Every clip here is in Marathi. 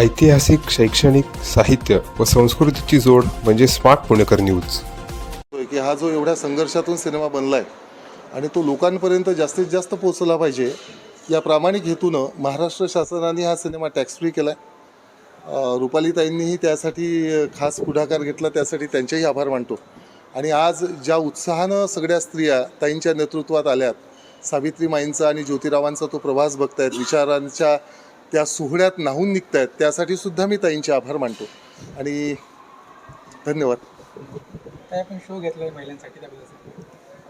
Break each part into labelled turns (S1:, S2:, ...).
S1: ऐतिहासिक शैक्षणिक साहित्य व संस्कृतीची जोड म्हणजे स्मार्ट पुणेकर न्यूज.
S2: की हा जो एवढ्या संघर्षातून सिनेमा बनला आहे आणि तो लोकांपर्यंत जास्तीत जास्त पोचला पाहिजे या प्रामाणिक हेतूनं महाराष्ट्र शासनाने हा सिनेमा टॅक्स फ्री केला आहे रुपालीताईंनीही त्यासाठी खास पुढाकार घेतला त्यासाठी त्यांचेही आभार मानतो. आणि आज ज्या उत्साहानं सगळ्या स्त्रिया ताईंच्या नेतृत्वात आल्यात सावित्री माईंचा आणि ज्योतिरावांचा तो प्रवास बघतायत विचारांच्या त्या सोहळ्यात नाहून निघतायत त्यासाठी सुद्धा मी ताईंचे आभार मानतो. आणि धन्यवाद.
S3: काय आपण शो घेतला महिलांसाठी त्याबद्दल.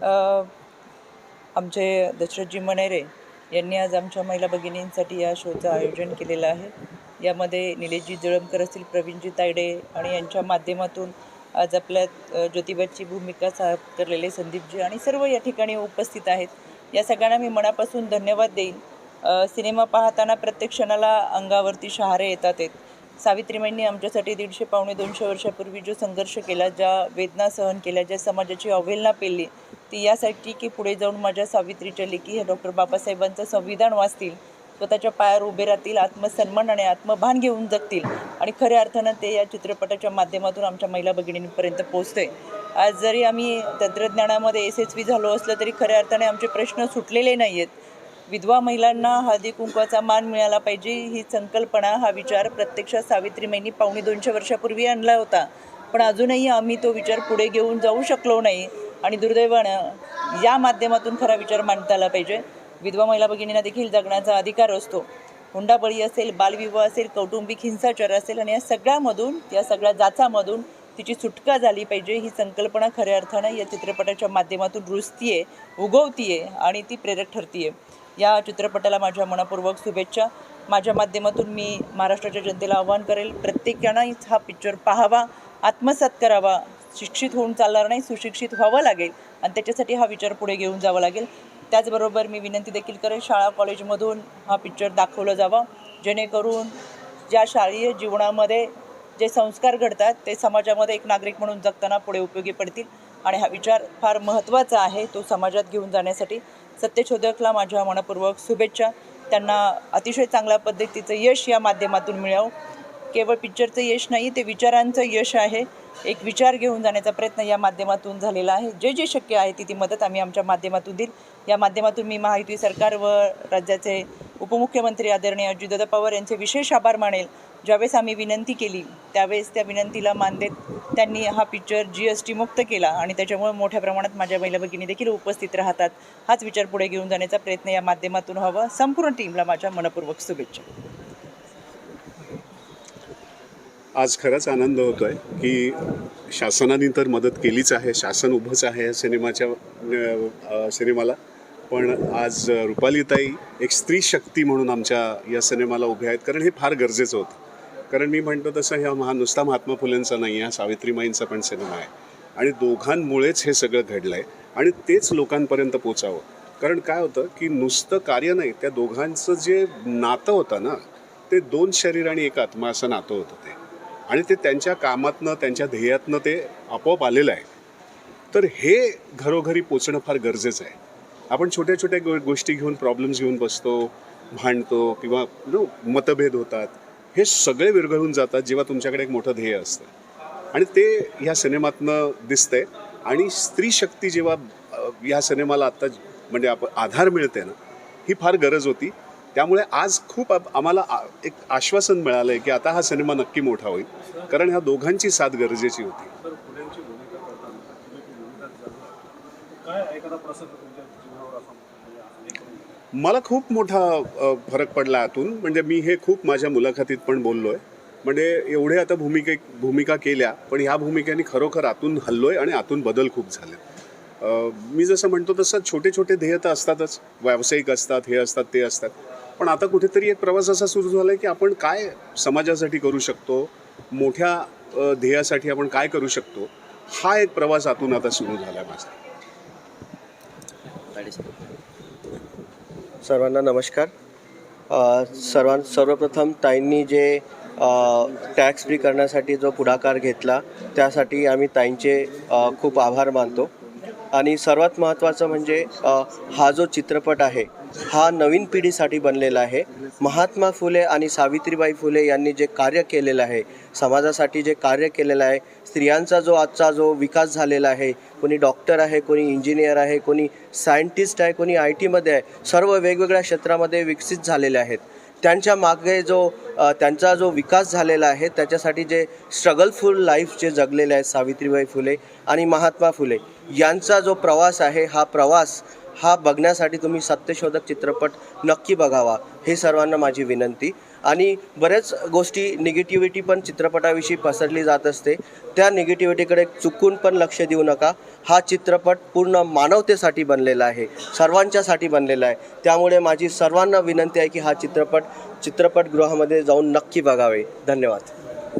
S4: अ, आमचे दशरथजी मनेरे यांनी आज आमच्या महिला भगिनींसाठी या शोचं आयोजन केलेलं आहे. यामध्ये निलेशजी जळमकर असतील प्रवीणजी तायडे आणि यांच्या माध्यमातून आज आपल्या ज्योतिबाची भूमिका साकारलेले संदीपजी आणि सर्व या ठिकाणी उपस्थित आहेत. या सगळ्यांना मी मनापासून धन्यवाद देईन. सिनेमा पाहताना प्रत्येक क्षणाला अंगावरती शहारे येतात आहेत. सावित्रीबाईंनी आमच्यासाठी दीडशे पावणे दोनशे वर्षापूर्वी जो संघर्ष केला ज्या वेदना सहन केल्या ज्या समाजाची अवहेलना पेली ती यासाठी की पुढे जाऊन माझ्या सावित्रीच्या लेखी हे डॉक्टर बाबासाहेबांचं संविधान वाचतील स्वतःच्या पायावर उभे राहतील आत्मसन्मान आणि आत्मभान घेऊन जगतील आणि खऱ्या अर्थानं ते या चित्रपटाच्या माध्यमातून आमच्या महिला भगिनींपर्यंत पोचतोय आज जरी आम्ही तंत्रज्ञानामध्ये यशस्वी झालो असलं तरी खऱ्या अर्थाने आमचे प्रश्न सुटलेले नाही आहेत विधवा महिलांना हळदी कुंकवाचा मान मिळाला पाहिजे ही संकल्पना हा विचार प्रत्यक्षात सावित्रीबाईंनी पावणे दोनशे वर्षापूर्वी आणला होता. पण अजूनही आम्ही तो विचार पुढे घेऊन जाऊ शकलो नाही आणि दुर्दैवानं या माध्यमातून खरा विचार मांडता आला पाहिजे. विधवा महिला भगिनींना देखील जगण्याचा अधिकार असतो. हुंडाबळी असेल बालविवाह असेल कौटुंबिक हिंसाचार असेल आणि या सगळ्यामधून या सगळ्या जाचामधून तिची सुटका झाली पाहिजे ही संकल्पना खऱ्या अर्थानं या चित्रपटाच्या माध्यमातून रुजतीये उगवतीये आणि ती प्रेरक ठरतीये. या चित्रपटाला माझ्या मनापूर्वक शुभेच्छा. माझ्या माध्यमातून मी महाराष्ट्राच्या जनतेला आवाहन करेल. प्रत्येकानंच हा पिक्चर पाहावा आत्मसात करावा. शिक्षित होऊन चालणार नाही सुशिक्षित व्हावं लागेल आणि त्याच्यासाठी हा विचार पुढे घेऊन जावा लागेल. त्याचबरोबर मी विनंती देखील करेन शाळा कॉलेजमधून हा पिक्चर दाखवला जावा. जेणेकरून ज्या शालेय जीवनामध्ये जे संस्कार घडतात ते समाजामध्ये एक नागरिक म्हणून जगताना पुढे उपयोगी पडतील. आणि हा विचार फार महत्त्वाचा आहे तो समाजात घेऊन जाण्यासाठी. सत्यशोधकला माझ्या मनपूर्वक शुभेच्छा. त्यांना अतिशय चांगल्या पद्धतीचं यश या माध्यमातून मिळावं. केवळ पिक्चरचं यश नाही ते विचारांचं यश आहे. एक विचार घेऊन जाण्याचा प्रयत्न या माध्यमातून झालेला आहे. जे जे शक्य आहे ती ती मदत आम्ही आमच्या माध्यमातून देईल. या माध्यमातून मी महायुती सरकार व राज्याचे उपमुख्यमंत्री आदरणीय अजितदादा पवार यांचे विशेष आभार मानेल. ज्यावेळेस आम्ही विनंती केली त्यावेळेस त्या विनंतीला मान देत त्यांनी हा पिक्चर जी एस टी मुक्त केला आणि त्याच्यामुळे मोठ्या प्रमाणात माझ्या महिला भगिनी देखील उपस्थित राहतात. हाच विचार पुढे घेऊन जाण्याचा प्रयत्न या माध्यमातून हवा. संपूर्ण टीमला माझ्या मनपूर्वक शुभेच्छा.
S5: आज खरंच आनंद होतो आहे की शासनाने तर मदत केलीच आहे. शासन उभंच आहे या सिनेमाच्या सिनेमाला. पण आज रुपालीताई एक स्त्री शक्ती म्हणून आमच्या या सिनेमाला उभे आहेत. कारण हे फार गरजेचं होतं. कारण मी म्हणतो तसं ह्या महा नुसता महात्मा फुलेंचा नाही हा सावित्रीमाईंचा पण सिनेमा आहे. आणि दोघांमुळेच हे सगळं घडलं आहे आणि तेच लोकांपर्यंत पोचावं. कारण काय होतं की नुसतं कार्य नाही त्या दोघांचं जे नातं होतं ना ते दोन शरीर आणि एक आत्मा असं नातं होतं ते. आणि ते त्यांच्या कामातनं त्यांच्या ध्येयातनं ते आपोआप आलेलं आहे. तर हे घरोघरी पोचणं फार गरजेचं आहे. आपण छोट्या छोट्या गो गोष्टी घेऊन प्रॉब्लेम्स घेऊन बसतो भांडतो किंवा नो मतभेद होतात. हे सगळे विरघळून जातात जेव्हा तुमच्याकडे एक मोठं ध्येय असतं. आणि ते ह्या सिनेमातनं दिसतंय. आणि स्त्री शक्ती जेव्हा ह्या सिनेमाला आत्ता म्हणजे आपण आधार मिळते ना ही फार गरज होती. त्यामुळे आज खूप आम्हाला आ- एक आश्वासन मिळालं आहे की आता हा सिनेमा नक्की मोठा होईल. कारण ह्या दोघांची साथ गरजेची होती. मला खूप मोठा फरक पडला आतून. म्हणजे मी हे खूप माझ्या मुलाखतीत पण बोललो आहे म्हणजे एवढे आता भूमिके भूमिका केल्या पण ह्या भूमिकेने खरोखर आतून हल्लोय आणि आतून बदल खूप झाले मी जसं म्हणतो तसं छोटे छोटे ध्येय तर असतातच. व्यावसायिक असतात हे असतात ते असतात. पण आता कुठेतरी एक प्रवास असा सुरू झाला आहे की आपण काय समाजासाठी करू शकतो? मोठ्या ध्येयासाठी आपण काय करू शकतो? हा एक प्रवास आतून आता सुरू झाला आहे माझा.
S6: सर्वांना नमस्कार. सर्वां सर्वप्रथम ताईंनी जे टॅक्स फ्री करण्यासाठी जो पुढाकार घेतला त्यासाठी आम्ही ताईंचे खूप आभार मानतो. आणि सर्वात महत्त्वाचं म्हणजे हा जो चित्रपट आहे हा नवीन पिढीसाठी बनलेला आहे. महात्मा फुले आणि सावित्रीबाई फुले यांनी जे कार्य केलेलं आहे समाजासाठी जे कार्य केलेलं आहे स्त्रियांचा जो आजचा जो विकास झालेला आहे कोणी डॉक्टर आहे कोणी इंजिनियर आहे कोणी सायंटिस्ट आहे कोणी आय टीमध्ये आहे सर्व वेगवेगळ्या क्षेत्रामध्ये विकसित झालेले आहेत. त्यांच्या मागे जो त्यांचा जो विकास झालेला आहे त्याच्यासाठी जे स्ट्रगलफुल लाईफ जे जगलेले आहेत सावित्रीबाई फुले आणि महात्मा फुले यांचा जो प्रवास आहे हा प्रवास हा बघण्यासाठी तुम्ही सत्यशोधक चित्रपट नक्की बघावा हे सर्वांना माझी विनंती. आणि बऱ्याच गोष्टी निगेटिव्हिटी पण चित्रपटाविषयी पसरली जात असते. त्या निगेटिव्हिटीकडे चुकून पण लक्ष देऊ नका. हा चित्रपट पूर्ण मानवतेसाठी बनलेला आहे सर्वांच्यासाठी बनलेला आहे. त्यामुळे माझी सर्वांना विनंती आहे की हा चित्रपट चित्रपटगृहामध्ये जाऊन नक्की बघावे. धन्यवाद.